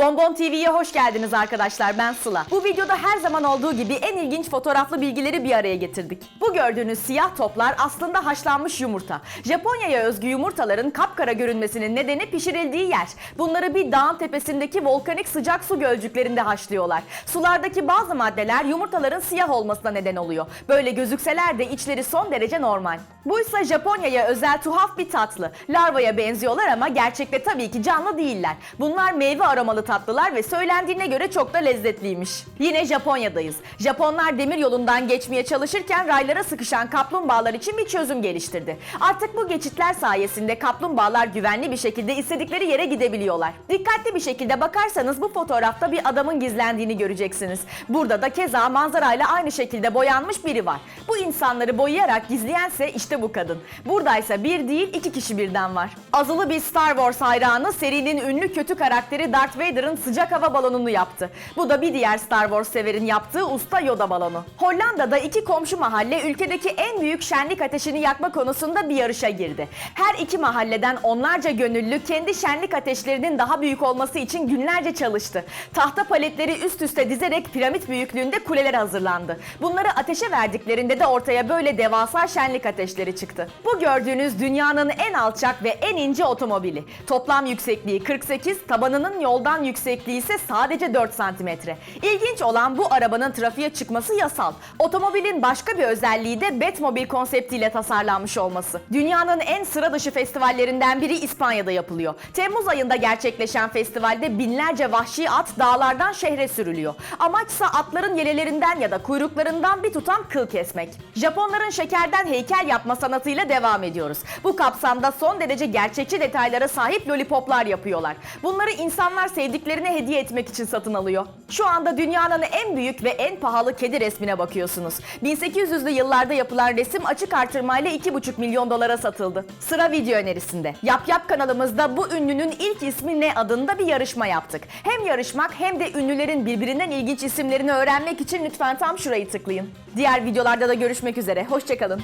Bonbon TV'ye hoş geldiniz arkadaşlar. Ben Sıla. Bu videoda her zaman olduğu gibi en ilginç fotoğraflı bilgileri bir araya getirdik. Bu gördüğünüz siyah toplar aslında haşlanmış yumurta. Japonya'ya özgü yumurtaların kapkara görünmesinin nedeni pişirildiği yer. Bunları bir dağın tepesindeki volkanik sıcak su gölcüklerinde haşlıyorlar. Sulardaki bazı maddeler yumurtaların siyah olmasına neden oluyor. Böyle gözükseler de içleri son derece normal. Buysa Japonya'ya özel tuhaf bir tatlı. Larvaya benziyorlar ama gerçekte tabii ki canlı değiller. Bunlar meyve aromalı tatlılar ve söylendiğine göre çok da lezzetliymiş. Yine Japonya'dayız. Japonlar demir yolundan geçmeye çalışırken raylara sıkışan kaplumbağalar için bir çözüm geliştirdi. Artık bu geçitler sayesinde kaplumbağalar güvenli bir şekilde istedikleri yere gidebiliyorlar. Dikkatli bir şekilde bakarsanız bu fotoğrafta bir adamın gizlendiğini göreceksiniz. Burada da keza manzarayla aynı şekilde boyanmış biri var. Bu insanları boyayarak gizleyense işte bu kadın. Buradaysa bir değil iki kişi birden var. Azılı bir Star Wars hayranı serinin ünlü kötü karakteri Darth Vader'ın sıcak hava balonunu yaptı. Bu da bir diğer Star Wars severin yaptığı usta Yoda balonu. Hollanda'da iki komşu mahalle ülkedeki en büyük şenlik ateşini yakma konusunda bir yarışa girdi. Her iki mahalleden onlarca gönüllü kendi şenlik ateşlerinin daha büyük olması için günlerce çalıştı. Tahta paletleri üst üste dizerek piramit büyüklüğünde kuleler hazırlandı. Bunları ateşe verdiklerinde de ortaya böyle devasa şenlik ateşleri çıktı. Bu gördüğünüz dünyanın en alçak ve en ince otomobili. Toplam yüksekliği 48, tabanının yoldan yüksekliği ise sadece 4 santimetre. İlginç olan bu arabanın trafiğe çıkması yasal. Otomobilin başka bir özelliği de Batmobile konseptiyle tasarlanmış olması. Dünyanın en sıra dışı festivallerinden biri İspanya'da yapılıyor. Temmuz ayında gerçekleşen festivalde binlerce vahşi at dağlardan şehre sürülüyor. Amaçsa atların yelelerinden ya da kuyruklarından bir tutam kıl kesmek. Japonların şekerden heykel yapma sanatıyla devam ediyoruz. Bu kapsamda son derece gerçekçi detaylara sahip lollipoplar yapıyorlar. Bunları insanlar sevdiklerine hediye etmek için satın alıyor. Şu anda dünyanın en büyük ve en pahalı kedi resmine bakıyorsunuz. 1800'lü yıllarda yapılan resim açık artırmayla 2,5 milyon dolara satıldı. Sıra video önerisinde. Yap Yap kanalımızda bu ünlünün ilk ismi ne adında bir yarışma yaptık. Hem yarışmak hem de ünlülerin birbirinden ilginç isimlerini öğrenmek için lütfen tam şurayı tıklayın. Diğer videolarda da görüşmek üzere. Hoşçakalın.